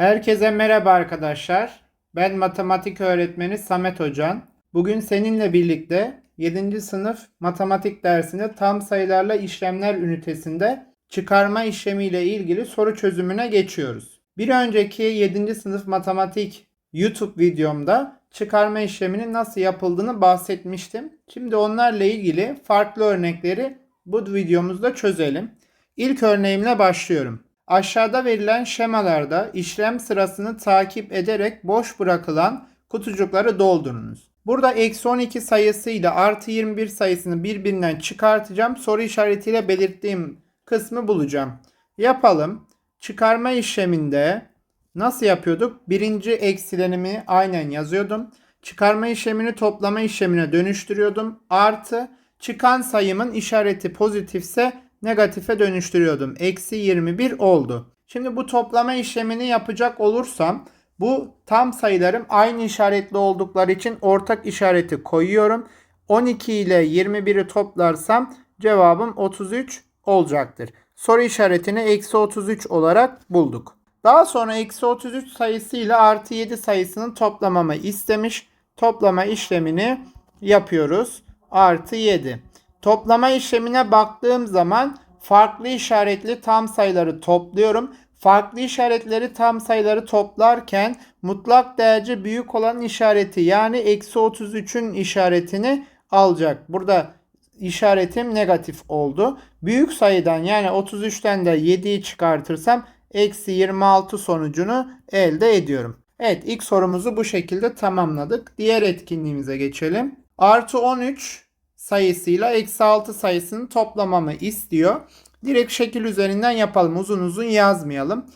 Herkese merhaba arkadaşlar. Ben matematik öğretmeni Samet Hocan. Bugün seninle birlikte 7. sınıf matematik dersinde tam sayılarla işlemler ünitesinde çıkarma işlemiyle ilgili soru çözümüne geçiyoruz. Bir önceki 7. sınıf matematik YouTube videomda çıkarma işleminin nasıl yapıldığını bahsetmiştim. Şimdi onlarla ilgili farklı örnekleri bu videomuzda çözelim. İlk örneğimle başlıyorum. Aşağıda verilen şemalarda işlem sırasını takip ederek boş bırakılan kutucukları doldurunuz. Burada eksi 12 sayısıyla artı 21 sayısını birbirinden çıkartacağım. Soru işaretiyle belirttiğim kısmı bulacağım. Yapalım. Çıkarma işleminde nasıl yapıyorduk? Birinci eksilenimi aynen yazıyordum. Çıkarma işlemini toplama işlemine dönüştürüyordum. Artı çıkan sayımın işareti pozitifse negatife dönüştürüyordum. Eksi 21 oldu. Şimdi bu toplama işlemini yapacak olursam bu tam sayılarım aynı işaretli oldukları için ortak işareti koyuyorum. 12 ile 21'i toplarsam cevabım 33 olacaktır. Soru işaretini eksi 33 olarak bulduk. Daha sonra eksi 33 sayısı ile artı 7 sayısının toplamamı istemiş. Toplama işlemini yapıyoruz. Artı 7. Toplama işlemine baktığım zaman farklı işaretli tam sayıları topluyorum. Farklı işaretleri tam sayıları toplarken mutlak değerce büyük olan işareti yani eksi 33'ün işaretini alacak. Burada işaretim negatif oldu. Büyük sayıdan yani 33'ten de 7'yi çıkartırsam eksi 26 sonucunu elde ediyorum. Evet ilk sorumuzu bu şekilde tamamladık. Diğer etkinliğimize geçelim. Artı 13 sayısıyla eksi 6 sayısını toplamamı istiyor. Direkt şekil üzerinden yapalım. Uzun uzun yazmayalım.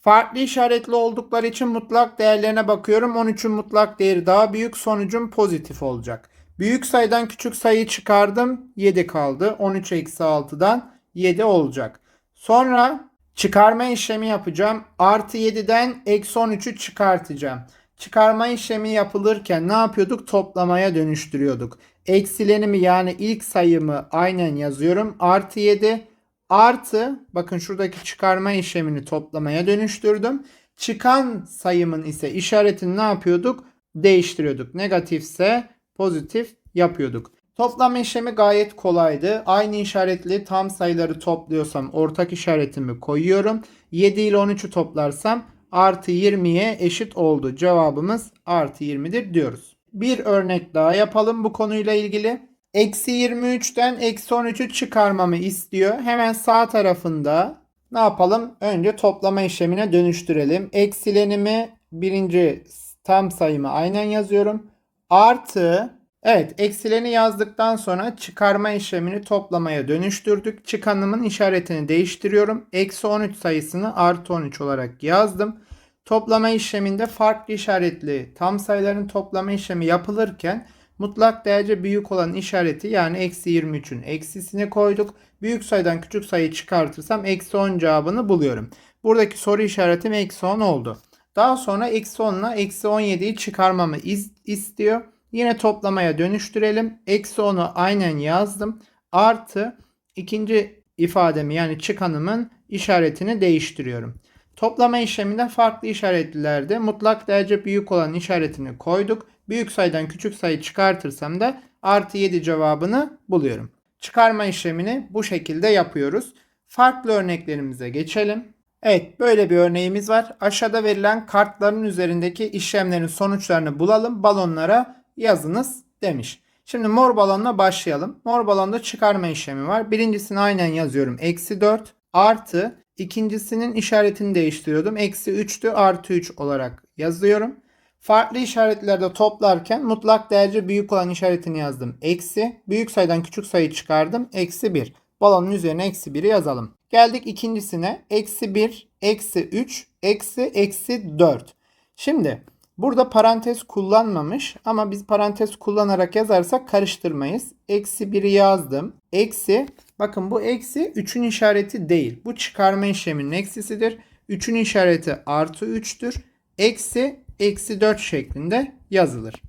Farklı işaretli oldukları için mutlak değerlerine bakıyorum. 13'ün mutlak değeri daha büyük. Sonucum pozitif olacak. Büyük sayıdan küçük sayı çıkardım. 7 kaldı. 13 eksi 6'dan 7 olacak. Sonra çıkarma işlemi yapacağım. Artı 7'den eksi 13'ü çıkartacağım. Çıkarma işlemi yapılırken ne yapıyorduk? Toplamaya dönüştürüyorduk. Eksilenimi yani ilk sayımı aynen yazıyorum. Artı 7 artı bakın şuradaki çıkarma işlemini toplamaya dönüştürdüm. Çıkan sayımın ise işaretini ne yapıyorduk? Değiştiriyorduk. Negatifse pozitif yapıyorduk. Toplama işlemi gayet kolaydı. Aynı işaretli tam sayıları topluyorsam ortak işaretimi koyuyorum. 7 ile 13'ü toplarsam artı 20'ye eşit oldu. Cevabımız artı 20'dir diyoruz. Bir örnek daha yapalım bu konuyla ilgili. Eksi 23'ten eksi 13'ü çıkarmamı istiyor. Hemen sağ tarafında ne yapalım? Önce toplama işlemine dönüştürelim. Eksilenimi birinci tam sayımı aynen yazıyorum. Artı Evet eksileni yazdıktan sonra çıkarma işlemini toplamaya dönüştürdük. Çıkanımın işaretini değiştiriyorum. Eksi 13 sayısını artı 13 olarak yazdım. Toplama işleminde farklı işaretli tam sayıların toplama işlemi yapılırken mutlak değerce büyük olan işareti yani eksi 23'ün eksisini koyduk. Büyük sayıdan küçük sayı çıkartırsam eksi 10 cevabını buluyorum. Buradaki soru işaretim eksi 10 oldu. Daha sonra eksi 10 ile eksi 17'yi çıkarmamı istiyor. Yine toplamaya dönüştürelim. Eksi 10'u aynen yazdım. Artı ikinci ifademi yani çıkanımın işaretini değiştiriyorum. Toplama işleminde farklı işaretlilerde mutlak derece büyük olan işaretini koyduk. Büyük sayıdan küçük sayı çıkartırsam da artı 7 cevabını buluyorum. Çıkarma işlemini bu şekilde yapıyoruz. Farklı örneklerimize geçelim. Evet böyle bir örneğimiz var. Aşağıda verilen kartların üzerindeki işlemlerin sonuçlarını bulalım. Balonlara yazınız demiş. Şimdi mor balonla başlayalım. Mor balonda çıkarma işlemi var. Birincisini aynen yazıyorum. Eksi 4 artı ikincisinin işaretini değiştiriyordum. Eksi 3'tü artı 3 olarak yazıyorum. Farklı işaretlerde toplarken mutlak değerce büyük olan işaretini yazdım. Eksi. Büyük sayıdan küçük sayı çıkardım. Eksi 1. Balonun üzerine eksi 1'i yazalım. Geldik ikincisine. Eksi 1, eksi 3, eksi, eksi 4. Şimdi Burada parantez kullanmamış ama biz parantez kullanarak yazarsak karıştırmayız. Eksi 1'i yazdım. Eksi bakın bu eksi 3'ün işareti değil. Bu çıkarma işleminin eksisidir. 3'ün işareti artı 3'tür. Eksi eksi 4 şeklinde yazılır.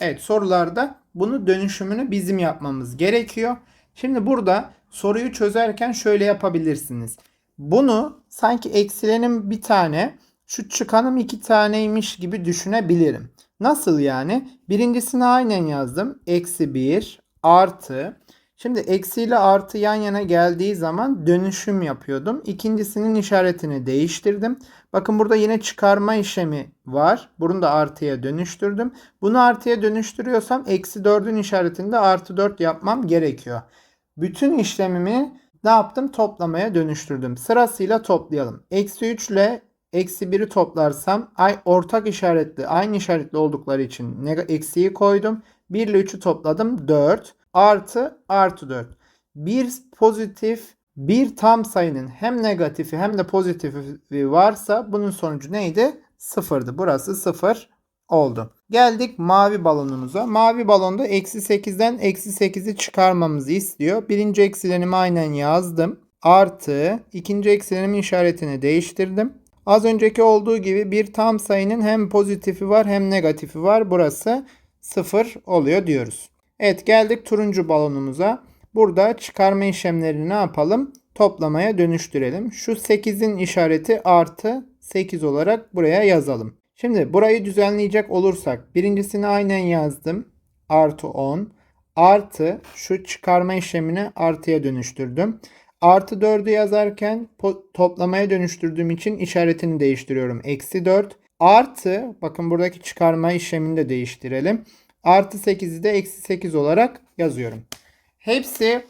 Evet sorularda bunu dönüşümünü bizim yapmamız gerekiyor. Şimdi burada soruyu çözerken şöyle yapabilirsiniz. Bunu sanki eksilenin bir tane şu çıkanım iki taneymiş gibi düşünebilirim. Nasıl yani? Birincisini aynen yazdım. Eksi 1 artı. Şimdi eksi ile artı yan yana geldiği zaman dönüşüm yapıyordum. İkincisinin işaretini değiştirdim. Bakın burada yine çıkarma işlemi var. Bunu da artıya dönüştürdüm. Bunu artıya dönüştürüyorsam eksi 4'ün işaretinde artı 4 yapmam gerekiyor. Bütün işlemimi ne yaptım? Toplamaya dönüştürdüm. Sırasıyla toplayalım. Eksi 3 ile eksi 1'i toplarsam ay ortak işaretli, aynı işaretli oldukları için eksiyi koydum. 1 ile 3'ü topladım. 4 artı artı 4. Bir pozitif bir tam sayının hem negatifi hem de pozitifi varsa bunun sonucu neydi? Sıfırdı. Burası sıfır oldu. Geldik mavi balonumuza. Mavi balonda eksi 8'den eksi 8'i çıkarmamızı istiyor. Birinci eksilerimi aynen yazdım. Artı ikinci eksilerimin işaretini değiştirdim. Az önceki olduğu gibi bir tam sayının hem pozitifi var hem negatifi var. Burası 0 oluyor diyoruz. Evet geldik turuncu balonumuza. Burada çıkarma işlemlerini ne yapalım? Toplamaya dönüştürelim. Şu 8'in işareti artı 8 olarak buraya yazalım. Şimdi burayı düzenleyecek olursak birincisini aynen yazdım. Artı 10 artı şu çıkarma işlemini artıya dönüştürdüm. Artı 4'ü yazarken toplamaya dönüştürdüğüm için işaretini değiştiriyorum. Eksi 4 artı bakın buradaki çıkarma işlemini de değiştirelim. Artı 8'i de eksi 8 olarak yazıyorum. Hepsi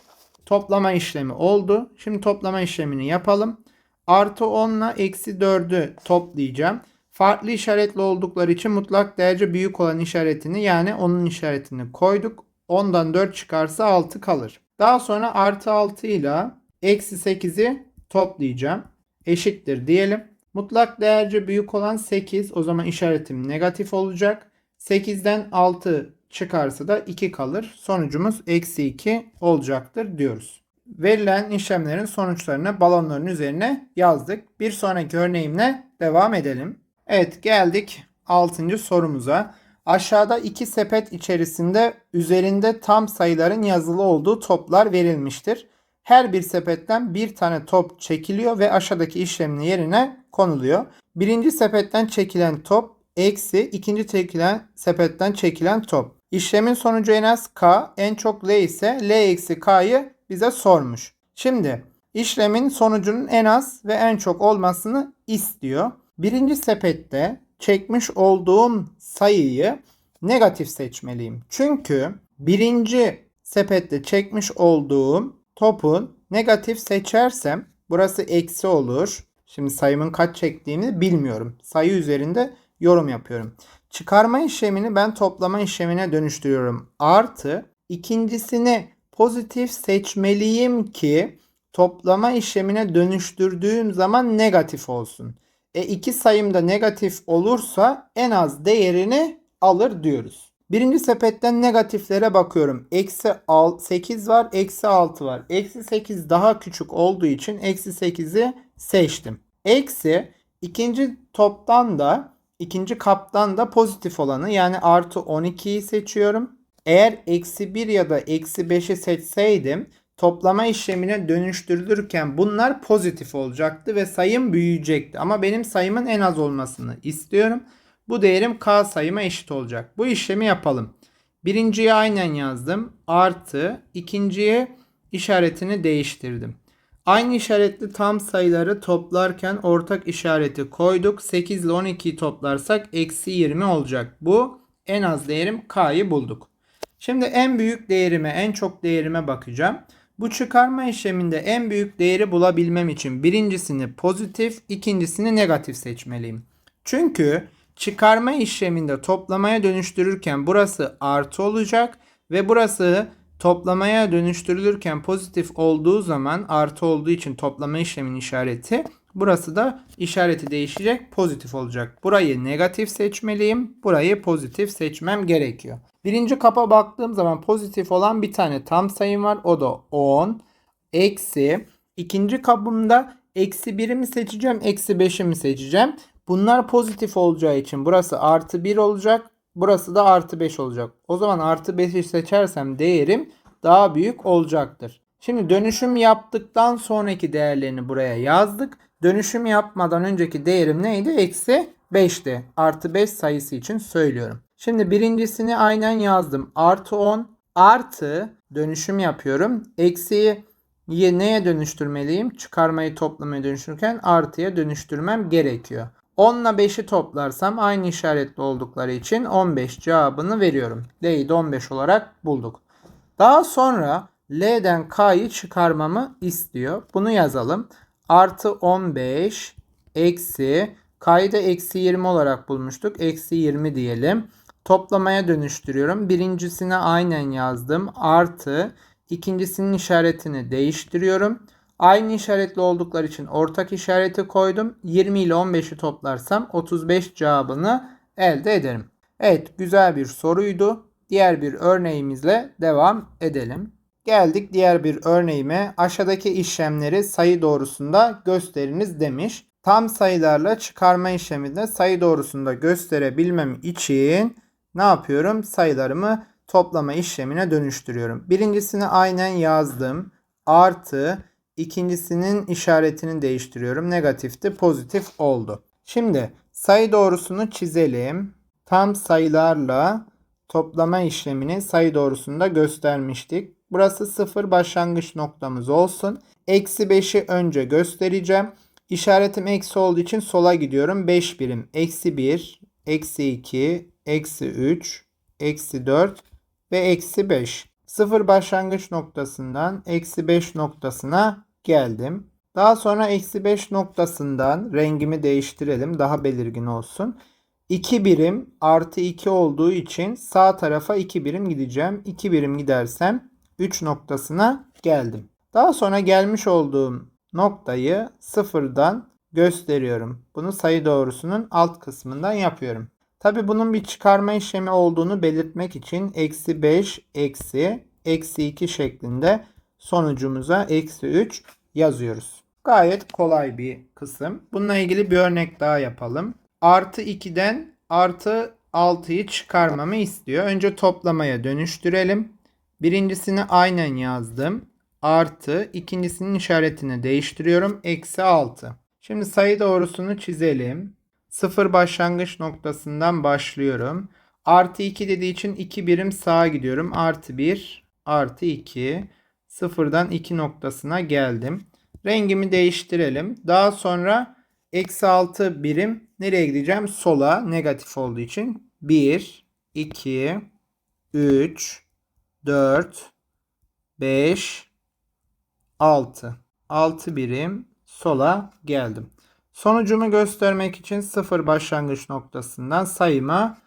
toplama işlemi oldu. Şimdi toplama işlemini yapalım. Artı 10 ile eksi 4'ü toplayacağım. Farklı işaretli oldukları için mutlak derece büyük olan işaretini yani onun işaretini koyduk. 10'dan 4 çıkarsa 6 kalır. Daha sonra artı 6 ile eksi 8'i toplayacağım. Eşittir diyelim. Mutlak değerce büyük olan 8 o zaman işaretim negatif olacak. 8'den 6 çıkarsa da 2 kalır. Sonucumuz eksi 2 olacaktır diyoruz. Verilen işlemlerin sonuçlarını balonların üzerine yazdık. Bir sonraki örneğimle devam edelim. Evet geldik 6. sorumuza. Aşağıda iki sepet içerisinde üzerinde tam sayıların yazılı olduğu toplar verilmiştir. Her bir sepetten bir tane top çekiliyor ve aşağıdaki işlemin yerine konuluyor. Birinci sepetten çekilen top eksi ikinci çekilen sepetten çekilen top. İşlemin sonucu en az k, en çok l ise l eksi k'yı bize sormuş. Şimdi işlemin sonucunun en az ve en çok olmasını istiyor. Birinci sepette çekmiş olduğum sayıyı negatif seçmeliyim. Çünkü birinci sepette çekmiş olduğum topun negatif seçersem burası eksi olur. Şimdi sayımın kaç çektiğimi bilmiyorum. Sayı üzerinde yorum yapıyorum. Çıkarma işlemini ben toplama işlemine dönüştürüyorum. Artı ikincisini pozitif seçmeliyim ki toplama işlemine dönüştürdüğüm zaman negatif olsun. E iki sayım da negatif olursa en az değerini alır diyoruz. Birinci sepetten negatiflere bakıyorum. Eksi 8 var, eksi 6 var. Eksi 8 daha küçük olduğu için eksi 8'i seçtim. Eksi ikinci toptan da ikinci kaptan da pozitif olanı yani artı 12'yi seçiyorum. Eğer eksi 1 ya da eksi 5'i seçseydim toplama işlemine dönüştürülürken bunlar pozitif olacaktı ve sayım büyüyecekti. Ama benim sayımın en az olmasını istiyorum. Bu değerim k sayıma eşit olacak. Bu işlemi yapalım. Birinciye aynen yazdım. Artı ikinciye işaretini değiştirdim. Aynı işaretli tam sayıları toplarken ortak işareti koyduk. 8 ile 12'yi toplarsak eksi 20 olacak. Bu en az değerim k'yı bulduk. Şimdi en büyük değerime en çok değerime bakacağım. Bu çıkarma işleminde en büyük değeri bulabilmem için birincisini pozitif, ikincisini negatif seçmeliyim. Çünkü çıkarma işleminde toplamaya dönüştürürken burası artı olacak ve burası toplamaya dönüştürülürken pozitif olduğu zaman artı olduğu için toplama işlemin işareti burası da işareti değişecek pozitif olacak. Burayı negatif seçmeliyim. Burayı pozitif seçmem gerekiyor. Birinci kapa baktığım zaman pozitif olan bir tane tam sayım var. O da 10. Eksi. ikinci kabımda eksi 1'i mi seçeceğim eksi 5'i mi seçeceğim. Bunlar pozitif olacağı için burası artı 1 olacak. Burası da artı 5 olacak. O zaman artı 5'i seçersem değerim daha büyük olacaktır. Şimdi dönüşüm yaptıktan sonraki değerlerini buraya yazdık. Dönüşüm yapmadan önceki değerim neydi? Eksi 5'ti. Artı 5 sayısı için söylüyorum. Şimdi birincisini aynen yazdım. Artı 10 artı dönüşüm yapıyorum. Eksiyi ye- neye dönüştürmeliyim? Çıkarmayı toplamaya dönüştürürken artıya dönüştürmem gerekiyor. 10 ile 5'i toplarsam aynı işaretli oldukları için 15 cevabını veriyorum. D'yi de 15 olarak bulduk. Daha sonra L'den K'yı çıkarmamı istiyor. Bunu yazalım. Artı 15 eksi K'yı da eksi 20 olarak bulmuştuk. Eksi 20 diyelim. Toplamaya dönüştürüyorum. Birincisine aynen yazdım. Artı ikincisinin işaretini değiştiriyorum. Aynı işaretli oldukları için ortak işareti koydum. 20 ile 15'i toplarsam 35 cevabını elde ederim. Evet güzel bir soruydu. Diğer bir örneğimizle devam edelim. Geldik diğer bir örneğime. Aşağıdaki işlemleri sayı doğrusunda gösteriniz demiş. Tam sayılarla çıkarma işleminde sayı doğrusunda gösterebilmem için ne yapıyorum? Sayılarımı toplama işlemine dönüştürüyorum. Birincisini aynen yazdım. Artı ikincisinin işaretini değiştiriyorum. Negatifti pozitif oldu. Şimdi sayı doğrusunu çizelim. Tam sayılarla toplama işlemini sayı doğrusunda göstermiştik. Burası sıfır başlangıç noktamız olsun. Eksi 5'i önce göstereceğim. İşaretim eksi olduğu için sola gidiyorum. 5 birim. Eksi 1, eksi 2, eksi 3, eksi 4 ve eksi 5. Sıfır başlangıç noktasından eksi 5 noktasına geldim. Daha sonra eksi 5 noktasından rengimi değiştirelim. Daha belirgin olsun. 2 birim artı 2 olduğu için sağ tarafa 2 birim gideceğim. 2 birim gidersem 3 noktasına geldim. Daha sonra gelmiş olduğum noktayı sıfırdan gösteriyorum. Bunu sayı doğrusunun alt kısmından yapıyorum. Tabi bunun bir çıkarma işlemi olduğunu belirtmek için eksi 5 eksi eksi 2 şeklinde sonucumuza eksi 3 yazıyoruz. Gayet kolay bir kısım. Bununla ilgili bir örnek daha yapalım. Artı 2'den artı 6'yı çıkarmamı istiyor. Önce toplamaya dönüştürelim. Birincisini aynen yazdım. Artı ikincisinin işaretini değiştiriyorum. Eksi 6. Şimdi sayı doğrusunu çizelim. Sıfır başlangıç noktasından başlıyorum. Artı 2 dediği için 2 birim sağa gidiyorum. Artı 1 artı 2. Sıfırdan 2 noktasına geldim. Rengimi değiştirelim. Daha sonra eksi 6 birim nereye gideceğim? Sola negatif olduğu için. 1, 2, 3, 4, 5, 6. 6 birim sola geldim. Sonucumu göstermek için sıfır başlangıç noktasından sayıma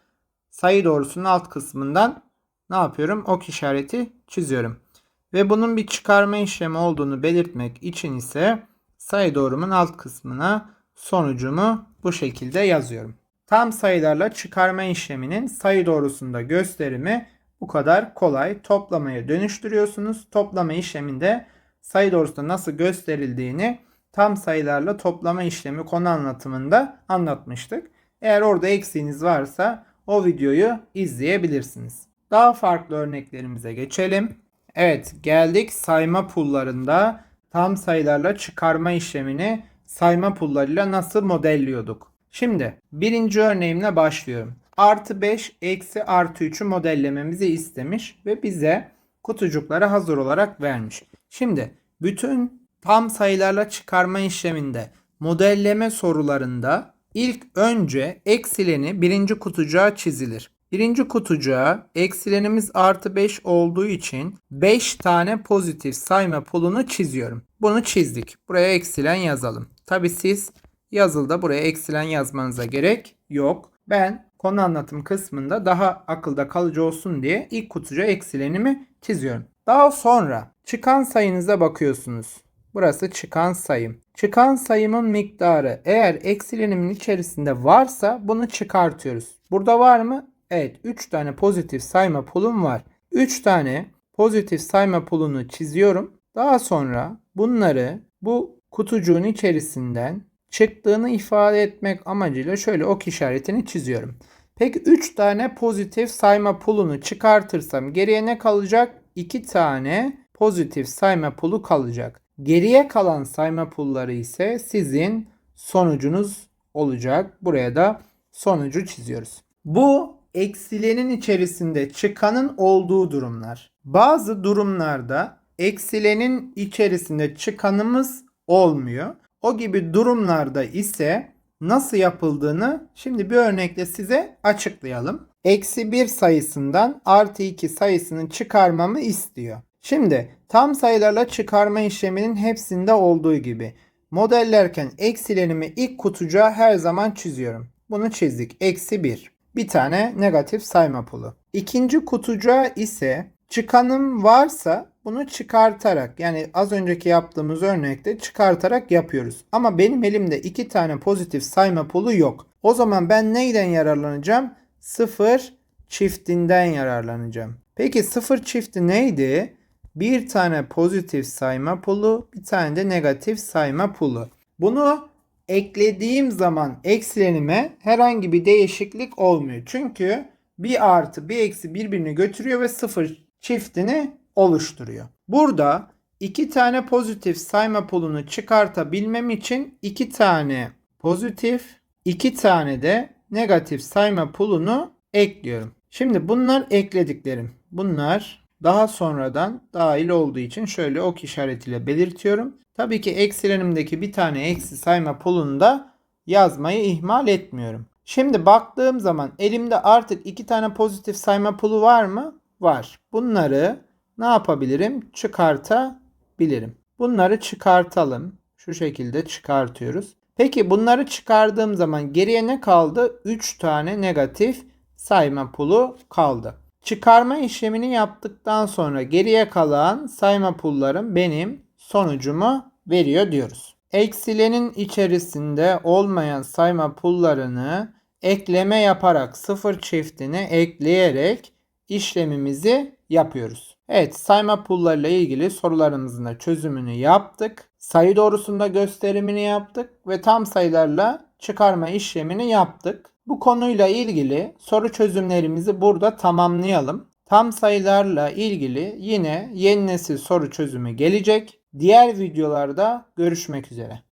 sayı doğrusunun alt kısmından ne yapıyorum? Ok işareti çiziyorum. Ve bunun bir çıkarma işlemi olduğunu belirtmek için ise sayı doğrumun alt kısmına sonucumu bu şekilde yazıyorum. Tam sayılarla çıkarma işleminin sayı doğrusunda gösterimi bu kadar kolay. Toplamaya dönüştürüyorsunuz. Toplama işleminde sayı doğrusunda nasıl gösterildiğini tam sayılarla toplama işlemi konu anlatımında anlatmıştık. Eğer orada eksiğiniz varsa o videoyu izleyebilirsiniz. Daha farklı örneklerimize geçelim. Evet geldik sayma pullarında tam sayılarla çıkarma işlemini sayma pullarıyla nasıl modelliyorduk. Şimdi birinci örneğimle başlıyorum. Artı 5 eksi artı 3'ü modellememizi istemiş ve bize kutucukları hazır olarak vermiş. Şimdi bütün tam sayılarla çıkarma işleminde modelleme sorularında ilk önce eksileni birinci kutucuğa çizilir. Birinci kutucuğa eksilenimiz artı 5 olduğu için 5 tane pozitif sayma pulunu çiziyorum. Bunu çizdik. Buraya eksilen yazalım. Tabi siz yazılda buraya eksilen yazmanıza gerek yok. Ben konu anlatım kısmında daha akılda kalıcı olsun diye ilk kutucuğa eksilenimi çiziyorum. Daha sonra çıkan sayınıza bakıyorsunuz. Burası çıkan sayım. Çıkan sayımın miktarı eğer eksilenimin içerisinde varsa bunu çıkartıyoruz. Burada var mı? Evet 3 tane pozitif sayma pulum var. 3 tane pozitif sayma pulunu çiziyorum. Daha sonra bunları bu kutucuğun içerisinden çıktığını ifade etmek amacıyla şöyle ok işaretini çiziyorum. Peki 3 tane pozitif sayma pulunu çıkartırsam geriye ne kalacak? 2 tane pozitif sayma pulu kalacak. Geriye kalan sayma pulları ise sizin sonucunuz olacak. Buraya da sonucu çiziyoruz. Bu eksilenin içerisinde çıkanın olduğu durumlar. Bazı durumlarda eksilenin içerisinde çıkanımız olmuyor. O gibi durumlarda ise nasıl yapıldığını şimdi bir örnekle size açıklayalım. Eksi 1 sayısından artı 2 sayısını çıkarmamı istiyor. Şimdi tam sayılarla çıkarma işleminin hepsinde olduğu gibi modellerken eksilerimi ilk kutucuğa her zaman çiziyorum. Bunu çizdik. Eksi 1. Bir tane negatif sayma pulu. İkinci kutucuğa ise çıkanım varsa bunu çıkartarak yani az önceki yaptığımız örnekte çıkartarak yapıyoruz. Ama benim elimde iki tane pozitif sayma pulu yok. O zaman ben neyden yararlanacağım? Sıfır çiftinden yararlanacağım. Peki sıfır çifti neydi? Bir tane pozitif sayma pulu, bir tane de negatif sayma pulu. Bunu eklediğim zaman eksilenime herhangi bir değişiklik olmuyor. Çünkü bir artı bir eksi birbirini götürüyor ve sıfır çiftini oluşturuyor. Burada iki tane pozitif sayma pulunu çıkartabilmem için iki tane pozitif, iki tane de negatif sayma pulunu ekliyorum. Şimdi bunlar eklediklerim. Bunlar daha sonradan dahil olduğu için şöyle ok işaretiyle belirtiyorum. Tabii ki eksilenimdeki bir tane eksi sayma pulunu da yazmayı ihmal etmiyorum. Şimdi baktığım zaman elimde artık iki tane pozitif sayma pulu var mı? Var. Bunları ne yapabilirim? Çıkartabilirim. Bunları çıkartalım. Şu şekilde çıkartıyoruz. Peki bunları çıkardığım zaman geriye ne kaldı? 3 tane negatif sayma pulu kaldı. Çıkarma işlemini yaptıktan sonra geriye kalan sayma pullarım benim sonucumu veriyor diyoruz. Eksilenin içerisinde olmayan sayma pullarını ekleme yaparak sıfır çiftini ekleyerek işlemimizi yapıyoruz. Evet sayma pullarıyla ilgili sorularımızın da çözümünü yaptık. Sayı doğrusunda gösterimini yaptık ve tam sayılarla çıkarma işlemini yaptık. Bu konuyla ilgili soru çözümlerimizi burada tamamlayalım. Tam sayılarla ilgili yine yeni nesil soru çözümü gelecek. Diğer videolarda görüşmek üzere.